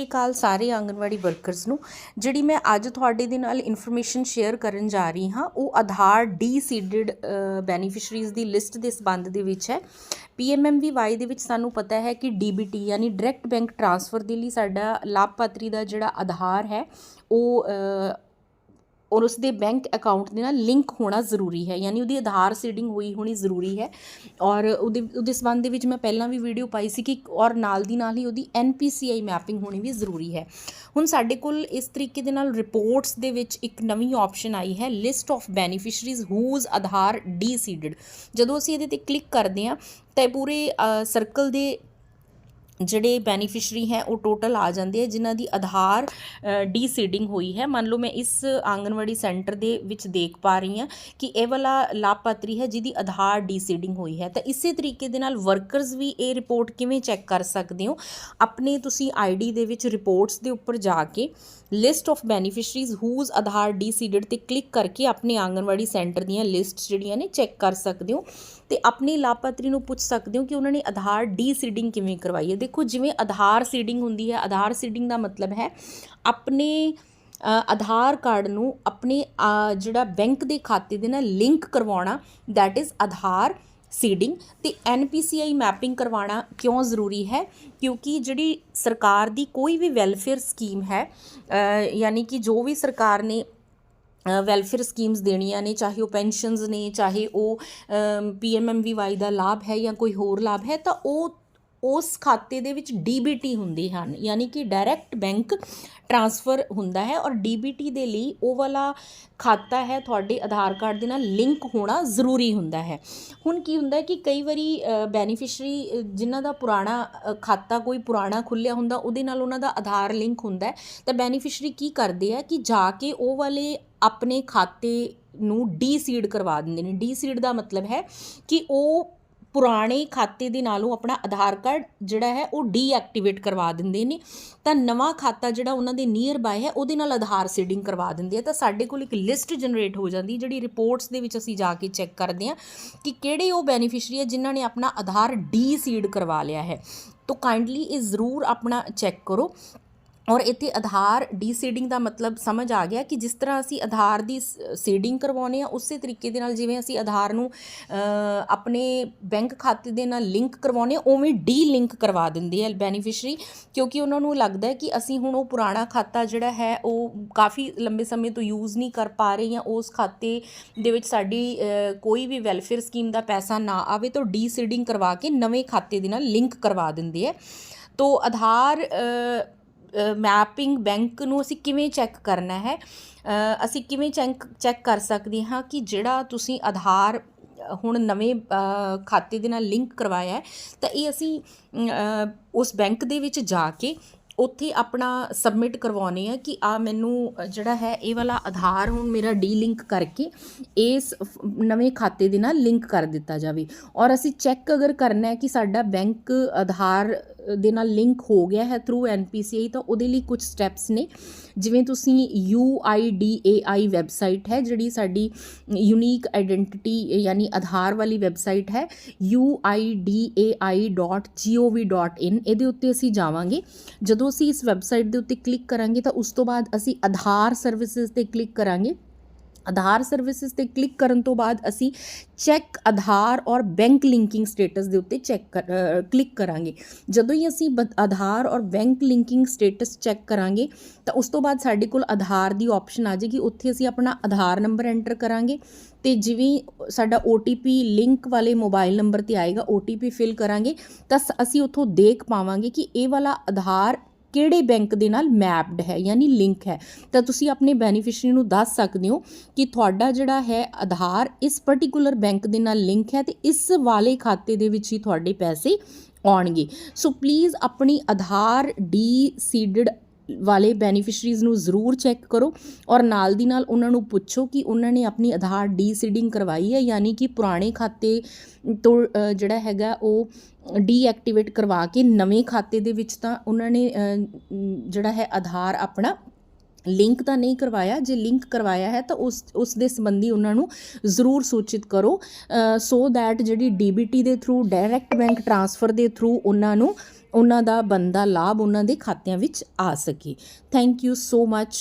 ਸਤਿ ਸ਼੍ਰੀ ਅਕਾਲ ਸਾਰੇ ਆਂਗਨਵਾੜੀ ਵਰਕਰਸ ਨੂੰ, ਜਿਹੜੀ ਮੈਂ ਅੱਜ ਤੁਹਾਡੇ ਦੇ ਨਾਲ ਇਨਫੋਰਮੇਸ਼ਨ ਸ਼ੇਅਰ ਕਰਨ ਜਾ ਰਹੀ ਹਾਂ, ਉਹ ਆਧਾਰ ਡੀ ਸੀਡਡ ਬੈਨੀਫੀਸ਼ਰੀਜ਼ ਦੀ ਲਿਸਟ ਦੇ ਸੰਬੰਧ ਦੇ ਵਿੱਚ ਹੈ। ਪੀਐਮਐਮਵੀਵਾਈ ਦੇ ਵਿੱਚ ਸਾਨੂੰ ਪਤਾ ਹੈ ਕਿ ਡੀਬੀਟੀ ਯਾਨੀ ਡਾਇਰੈਕਟ ਬੈਂਕ ਟ੍ਰਾਂਸਫਰ ਦੇ ਲਈ ਸਾਡਾ ਲਾਭਪਾਤਰੀ ਦਾ ਜਿਹੜਾ ਆਧਾਰ ਹੈ, ਉਹ ਔਰ ਉਸਦੇ ਬੈਂਕ ਅਕਾਊਂਟ ਦੇ ਨਾਲ ਲਿੰਕ ਹੋਣਾ ਜ਼ਰੂਰੀ ਹੈ, ਯਾਨੀ ਉਹਦੀ ਆਧਾਰ ਸੀਡਿੰਗ ਹੋਈ ਹੋਣੀ ਜ਼ਰੂਰੀ ਹੈ। ਔਰ ਉਹਦੇ ਉਹਦੇ ਸੰਬੰਧ ਦੇ ਵਿੱਚ ਮੈਂ ਪਹਿਲਾਂ ਵੀ ਵੀਡੀਓ ਪਾਈ ਸੀ ਕਿ ਔਰ ਨਾਲ ਦੀ ਨਾਲ ਹੀ ਉਹਦੀ ਐਨਪੀਸੀਆਈ ਮੈਪਿੰਗ ਹੋਣੀ ਵੀ ਜ਼ਰੂਰੀ ਹੈ। ਹੁਣ ਸਾਡੇ ਕੋਲ ਇਸ ਤਰੀਕੇ ਦੇ ਨਾਲ ਰਿਪੋਰਟਸ ਦੇ ਵਿੱਚ ਇੱਕ ਨਵੀਂ ਆਪਸ਼ਨ ਆਈ ਹੈ list of beneficiaries whose Aadhaar deseeded ਜਦੋਂ ਅਸੀਂ ਇਹਦੇ ਤੇ ਕਲਿੱਕ ਕਰਦੇ ਹਾਂ, ਤਾਂ ਇਹ ਪੂਰੇ ਸਰਕਲ ਦੇ ਜਿਹੜੇ ਬੈਨੀਫਿਸ਼ਰੀ ਹੈ, ਉਹ ਟੋਟਲ ਆ ਜਾਂਦੇ ਆ, ਜਿਨ੍ਹਾਂ ਦੀ ਆਧਾਰ ਡੀ ਸੀਡਿੰਗ ਹੋਈ ਹੈ। ਮੰਨ ਲਓ ਮੈਂ ਇਸ ਆਂਗਨਵਾੜੀ ਸੈਂਟਰ ਦੇ ਵਿੱਚ ਦੇਖ ਪਾ ਰਹੀ ਹਾਂ ਕਿ ਇਹ ਵਾਲਾ ਲਾਭਪਾਤਰੀ ਹੈ ਜਿਹਦੀ ਆਧਾਰ ਡੀ ਸੀਡਿੰਗ ਹੋਈ ਹੈ। ਤਾਂ ਇਸੇ ਤਰੀਕੇ ਦੇ ਨਾਲ ਵਰਕਰਸ ਵੀ ਇਹ ਰਿਪੋਰਟ ਕਿਵੇਂ ਚੈੱਕ ਕਰ ਸਕਦੇ ਹੋ? ਆਪਣੇ ਤੁਸੀਂ ਆਈਡੀ ਦੇ ਵਿੱਚ ਰਿਪੋਰਟਸ ਦੇ ਉੱਪਰ ਜਾ ਕੇ list of beneficiaries whose Aadhaar deseeded ਤੇ ਕਲਿੱਕ ਕਰਕੇ ਆਪਣੇ ਆਂਗਨਵਾੜੀ ਸੈਂਟਰ ਦੀਆਂ ਲਿਸਟ ਜਿਹੜੀਆਂ ਨੇ ਚੈੱਕ ਕਰ ਸਕਦੇ ਹੋ। ਤੇ ਆਪਣੇ ਲਾਭਪਾਤਰੀ ਨੂੰ ਪੁੱਛ ਸਕਦੇ ਹੋ ਕਿ ਉਹਨਾਂ ਨੇ ਆਧਾਰ ਡੀ ਸੀਡਿੰਗ ਕਿਵੇਂ ਕਰਵਾਈ ਹੈ। ਦੇਖੋ ਜਿਵੇਂ ਆਧਾਰ ਸੀਡਿੰਗ ਹੁੰਦੀ ਹੈ, ਆਧਾਰ ਸੀਡਿੰਗ ਦਾ ਮਤਲਬ ਹੈ ਆਪਣੇ ਆਧਾਰ ਕਾਰਡ ਨੂੰ ਆਪਣੇ ਜਿਹੜਾ ਬੈਂਕ ਦੇ ਖਾਤੇ ਦੇ ਨਾਲ ਲਿੰਕ ਕਰਵਾਉਣਾ ਥੈਟ ਇਜ਼ ਆਧਾਰ ਸੀਡਿੰਗ ਤੇ ਐਨਪੀਸੀਆਈ ਮੈਪਿੰਗ ਕਰਵਾਉਣਾ ਕਿਉਂ ਜ਼ਰੂਰੀ ਹੈ? ਕਿਉਂਕਿ ਜਿਹੜੀ ਸਰਕਾਰ ਦੀ ਕੋਈ ਵੀ ਵੈਲਫੇਅਰ ਸਕੀਮ ਹੈ ਯਾਨੀ ਕਿ ਜੋ ਵੀ ਸਰਕਾਰ ਨੇ ਵੈਲਫੇਅਰ ਸਕੀਮਸ ਦੇਣੀਆਂ ਨੇ, ਚਾਹੇ ਉਹ ਪੈਨਸ਼ਨਸ ਨੇ, ਚਾਹੇ ਉਹ ਪੀਐਮਐਮਵੀਵਾਈ ਦਾ ਲਾਭ ਹੈ ਜਾਂ ਕੋਈ ਹੋਰ ਲਾਭ ਹੈ, ਤਾਂ ਉਹ ਉਸ ਖਾਤੇ ਦੇ ਵਿੱਚ ਡੀਬੀਟੀ ਹੁੰਦੇ ਹਨ, ਯਾਨੀ ਕਿ ਡਾਇਰੈਕਟ ਬੈਂਕ ਟ੍ਰਾਂਸਫਰ ਹੁੰਦਾ ਹੈ ਔਰ ਡੀਬੀਟੀ ਦੇ ਲਈ ਉਹ ਵਾਲਾ ਖਾਤਾ ਹੈ ਤੁਹਾਡੇ ਆਧਾਰ ਕਾਰਡ ਦੇ ਨਾਲ ਲਿੰਕ ਹੋਣਾ ਜ਼ਰੂਰੀ ਹੁੰਦਾ ਹੈ। ਹੁਣ ਕੀ ਹੁੰਦਾ ਕਿ ਕਈ ਵਾਰੀ ਬੈਨੀਫੀਸ਼ਰੀ ਜਿਨ੍ਹਾਂ ਦਾ ਪੁਰਾਣਾ ਖਾਤਾ ਕੋਈ ਪੁਰਾਣਾ ਖੁੱਲਿਆ ਹੁੰਦਾ, ਉਹਦੇ ਨਾਲ ਉਹਨਾਂ ਦਾ ਆਧਾਰ ਲਿੰਕ ਹੁੰਦਾ ਤਾਂ ਬੈਨੀਫੀਸ਼ਰੀ ਕੀ ਕਰਦੇ ਆ ਕਿ ਜਾ ਕੇ ਉਹ ਵਾਲੇ ਆਪਣੇ ਖਾਤੇ ਨੂੰ ਡੀਸੀਡ ਕਰਵਾ ਦਿੰਦੇ ਨੇ। ਡੀਸੀਡ ਦਾ ਮਤਲਬ ਹੈ ਕਿ ਉਹ ਪੁਰਾਣੇ ਖਾਤੇ ਦੇ ਨਾਲੋਂ ਆਪਣਾ ਆਧਾਰ ਕਾਰਡ ਜਿਹੜਾ ਹੈ ਉਹ ਡੀਐਕਟੀਵੇਟ ਕਰਵਾ ਦਿੰਦੇ ਨੇ। ਤਾਂ ਨਵਾਂ ਖਾਤਾ ਜਿਹੜਾ ਉਹਨਾਂ ਦੇ ਨੀਅਰ ਬਾਏ ਹੈ, ਉਹਦੇ ਨਾਲ ਆਧਾਰ ਸੀਡਿੰਗ ਕਰਵਾ ਦਿੰਦੇ ਆ। ਤਾਂ ਸਾਡੇ ਕੋਲ ਇੱਕ ਲਿਸਟ ਜਨਰੇਟ ਹੋ ਜਾਂਦੀ ਜਿਹੜੀ ਰਿਪੋਰਟਸ ਦੇ ਵਿੱਚ ਅਸੀਂ ਜਾ ਕੇ ਚੈੱਕ ਕਰਦੇ ਆ ਕਿ ਕਿਹੜੇ ਉਹ ਬੈਨੀਫੀਸ਼ਰੀ ਹੈ ਜਿਨ੍ਹਾਂ ਨੇ ਆਪਣਾ ਆਧਾਰ ਡੀ ਸੀਡ ਕਰਵਾ ਲਿਆ ਹੈ। ਤਾਂ ਕਾਈਂਡਲੀ ਇਹ ਜ਼ਰੂਰ ਆਪਣਾ ਚੈੱਕ ਕਰੋ। ਔਰ ਇੱਥੇ ਆਧਾਰ ਡੀਸੀਡਿੰਗ ਦਾ ਮਤਲਬ ਸਮਝ ਆ ਗਿਆ ਕਿ ਜਿਸ ਤਰ੍ਹਾਂ ਅਸੀਂ ਆਧਾਰ ਦੀ ਸੀਡਿੰਗ ਕਰਵਾਉਨੇ ਆ ਉਸੇ ਤਰੀਕੇ ਦੇ ਨਾਲ ਜਿਵੇਂ ਅਸੀਂ ਆਧਾਰ ਨੂੰ ਆਪਣੇ ਬੈਂਕ ਖਾਤੇ ਦੇ ਨਾਲ ਲਿੰਕ ਕਰਵਾਉਨੇ ਆ ਉਵੇਂ ਡੀ ਲਿੰਕ ਕਰਵਾ ਦਿੰਦੇ ਆ ਬੈਨੀਫੀਸ਼ਰੀ ਕਿਉਂਕਿ ਉਹਨਾਂ ਨੂੰ ਲੱਗਦਾ ਹੈ ਕਿ ਅਸੀਂ ਹੁਣ ਉਹ ਪੁਰਾਣਾ ਖਾਤਾ ਜਿਹੜਾ ਹੈ, ਉਹ ਕਾਫੀ ਲੰਬੇ ਸਮੇਂ ਤੋਂ ਯੂਜ਼ ਨਹੀਂ ਕਰ ਪਾ ਰਹੇ ਜਾਂ ਉਸ ਖਾਤੇ ਦੇ ਵਿੱਚ ਸਾਡੀ ਕੋਈ ਵੀ ਵੈਲਫੇਅਰ ਸਕੀਮ ਦਾ ਪੈਸਾ ਨਾ ਆਵੇ ਤਾਂ ਡੀ ਸੀਡਿੰਗ ਕਰਵਾ ਕੇ ਨਵੇਂ ਖਾਤੇ ਦੇ ਨਾਲ ਲਿੰਕ ਕਰਵਾ ਦਿੰਦੇ ਆ ਤੋ ਆਧਾਰ ਮੈਪਿੰਗ ਬੈਂਕ ਨੂੰ ਅਸੀਂ ਕਿਵੇਂ ਚੈੱਕ ਕਰਨਾ ਹੈ? ਅਸੀਂ ਕਿਵੇਂ ਚੈਂਕ ਚੈੱਕ ਕਰ ਸਕਦੇ ਹਾਂ ਕਿ ਜਿਹੜਾ ਤੁਸੀਂ ਆਧਾਰ, ਹੁਣ ਨਵੇਂ ਖਾਤੇ ਦੇ ਨਾਲ ਲਿੰਕ ਕਰਵਾਇਆ ਹੈ, ਤਾਂ ਇਹ ਅਸੀਂ ਉਸ ਬੈਂਕ ਦੇ ਵਿੱਚ ਜਾ ਕੇ ਉੱਥੇ ਆਪਣਾ ਸਬਮਿਟ ਕਰਵਾਉਣੇ ਆ ਕਿ ਆ ਮੈਨੂੰ ਜਿਹੜਾ ਹੈ ਇਹ ਵਾਲਾ ਆਧਾਰ ਹੁਣ ਮੇਰਾ ਡੀ ਲਿੰਕ ਕਰਕੇ ਇਸ ਨਵੇਂ ਖਾਤੇ ਦੇ ਨਾਲ ਲਿੰਕ ਕਰ ਦਿੱਤਾ ਜਾਵੇ। ਔਰ ਅਸੀਂ ਚੈੱਕ ਅਗਰ ਕਰਨਾ ਹੈ ਕਿ ਸਾਡਾ ਬੈਂਕ ਆਧਾਰ ਦੇ ਨਾਲ ਲਿੰਕ ਹੋ ਗਿਆ ਹੈ ਥਰੂ ਐਨਪੀਸੀਆਈ ਤਾਂ ਉਹਦੇ ਲਈ ਕੁਝ ਸਟੈਪਸ ਨੇ। ਜਿਵੇਂ ਤੁਸੀਂ UIDAI ਵੈਬਸਾਈਟ ਹੈ, ਜਿਹੜੀ ਸਾਡੀ ਯੂਨੀਕ ਆਇਡੈਂਟੀਟੀ ਯਾਨੀ ਆਧਾਰ ਵਾਲੀ ਵੈਬਸਾਈਟ ਹੈ uidai.gov.in ਇਹਦੇ ਉੱਤੇ ਅਸੀਂ ਜਾਵਾਂਗੇ। ਜਦੋਂ ਅਸੀਂ ਇਸ ਵੈਬਸਾਈਟ ਦੇ ਉੱਤੇ ਕਲਿੱਕ ਕਰਾਂਗੇ ਤਾਂ ਉਸ ਤੋਂ ਬਾਅਦ ਅਸੀਂ ਆਧਾਰ ਸਰਵਿਸਿਜ਼ ਤੇ ਕਲਿੱਕ ਕਰਾਂਗੇ। ਆਧਾਰ ਸਰਵਿਸਿਜ਼ ਤੇ ਕਲਿੱਕ ਕਰਨ ਤੋਂ ਬਾਅਦ ਅਸੀਂ ਚੈੱਕ ਆਧਾਰ ਔਰ ਬੈਂਕ ਲਿੰਕਿੰਗ ਸਟੇਟਸ ਦੇ ਉੱਤੇ ਚੈੱਕ ਕਲਿੱਕ ਕਰਾਂਗੇ। ਜਦੋਂ ਹੀ ਅਸੀਂ ਬ- ਆਧਾਰ ਔਰ ਬੈਂਕ ਲਿੰਕਿੰਗ ਸਟੇਟਸ ਚੈੱਕ ਕਰਾਂਗੇ, ਤਾਂ ਉਸ ਤੋਂ ਬਾਅਦ ਸਾਡੇ ਕੋਲ ਆਧਾਰ ਦੀ ਆਪਸ਼ਨ ਆ ਜਾਏਗੀ। ਉੱਥੇ ਅਸੀਂ ਆਪਣਾ ਆਧਾਰ ਨੰਬਰ ਐਂਟਰ ਕਰਾਂਗੇ ਤੇ ਜਿਵੇਂ ਸਾਡਾ OTP ਲਿੰਕ ਵਾਲੇ ਮੋਬਾਈਲ ਨੰਬਰ ਤੇ ਆਏਗਾ OTP ਫਿਲ ਕਰਾਂਗੇ, ਤਾਂ ਸ- ਅਸੀਂ ਉੱਥੋਂ ਦੇਖ ਪਾਵਾਂਗੇ ਕਿ ਇਹ ਵਾਲਾ ਆਧਾਰ ਕਿਹੜੇ ਬੈਂਕ ਦੇ ਨਾਲ ਮੈਪਡ ਹੈ, ਯਾਨੀ ਲਿੰਕ ਹੈ? ਤਾਂ ਤੁਸੀਂ ਆਪਣੇ ਬੈਨੀਫੀਸ਼ਰੀ ਨੂੰ ਦੱਸ ਸਕਦੇ ਹੋ ਕਿ ਤੁਹਾਡਾ ਜਿਹੜਾ ਹੈ ਆਧਾਰ ਇਸ ਪਾਰਟਿਕੂਲਰ ਬੈਂਕ ਦੇ ਨਾਲ ਲਿੰਕ ਹੈ ਤੇ ਇਸ ਵਾਲੇ ਖਾਤੇ ਦੇ ਵਿੱਚ ਹੀ ਤੁਹਾਡੇ ਪੈਸੇ ਆਉਣਗੇ। ਸੋ ਪਲੀਜ਼ ਆਪਣੀ ਆਧਾਰ ਡੀ ਸੀਡਡ ਵਾਲੇ ਬੈਨੀਫਿਸ਼ਰੀਜ਼ ਨੂੰ ਜ਼ਰੂਰ ਚੈੱਕ ਕਰੋ ਔਰ ਨਾਲ ਦੀ ਨਾਲ ਉਹਨਾਂ ਨੂੰ ਪੁੱਛੋ ਕਿ ਉਹਨਾਂ ਨੇ ਆਪਣੀ ਆਧਾਰ ਡੀ ਸੀਡਿੰਗ ਕਰਵਾਈ ਹੈ, ਯਾਨੀ ਕਿ ਪੁਰਾਣੇ ਖਾਤੇ ਤੋਂ ਜਿਹੜਾ ਹੈਗਾ ਉਹ ਡੀਐਕਟੀਵੇਟ ਕਰਵਾ ਕੇ ਨਵੇਂ ਖਾਤੇ ਦੇ ਵਿੱਚ ਤਾਂ ਉਹਨਾਂ ਨੇ ਜਿਹੜਾ ਹੈ ਆਧਾਰ ਆਪਣਾ ਲਿੰਕ ਤਾਂ ਨਹੀਂ ਕਰਵਾਇਆ, ਜੇ ਲਿੰਕ ਕਰਵਾਇਆ ਹੈ ਤਾਂ ਉਸ ਉਸ ਦੇ ਸੰਬੰਧੀ ਉਹਨਾਂ ਨੂੰ ਜ਼ਰੂਰ ਸੂਚਿਤ ਕਰੋ ਸੋ ਦੈਟ ਜਿਹੜੀ ਡੀਬੀਟੀ ਦੇ ਥਰੂ ਡਾਇਰੈਕਟ ਬੈਂਕ ਟ੍ਰਾਂਸਫਰ ਦੇ ਥਰੂ ਉਹਨਾਂ ਨੂੰ, ਉਹਨਾਂ ਦਾ ਬੰਦਾ ਲਾਭ ਉਹਨਾਂ ਦੇ ਖਾਤਿਆਂ ਵਿੱਚ ਆ ਸਕੇ। Thank you so much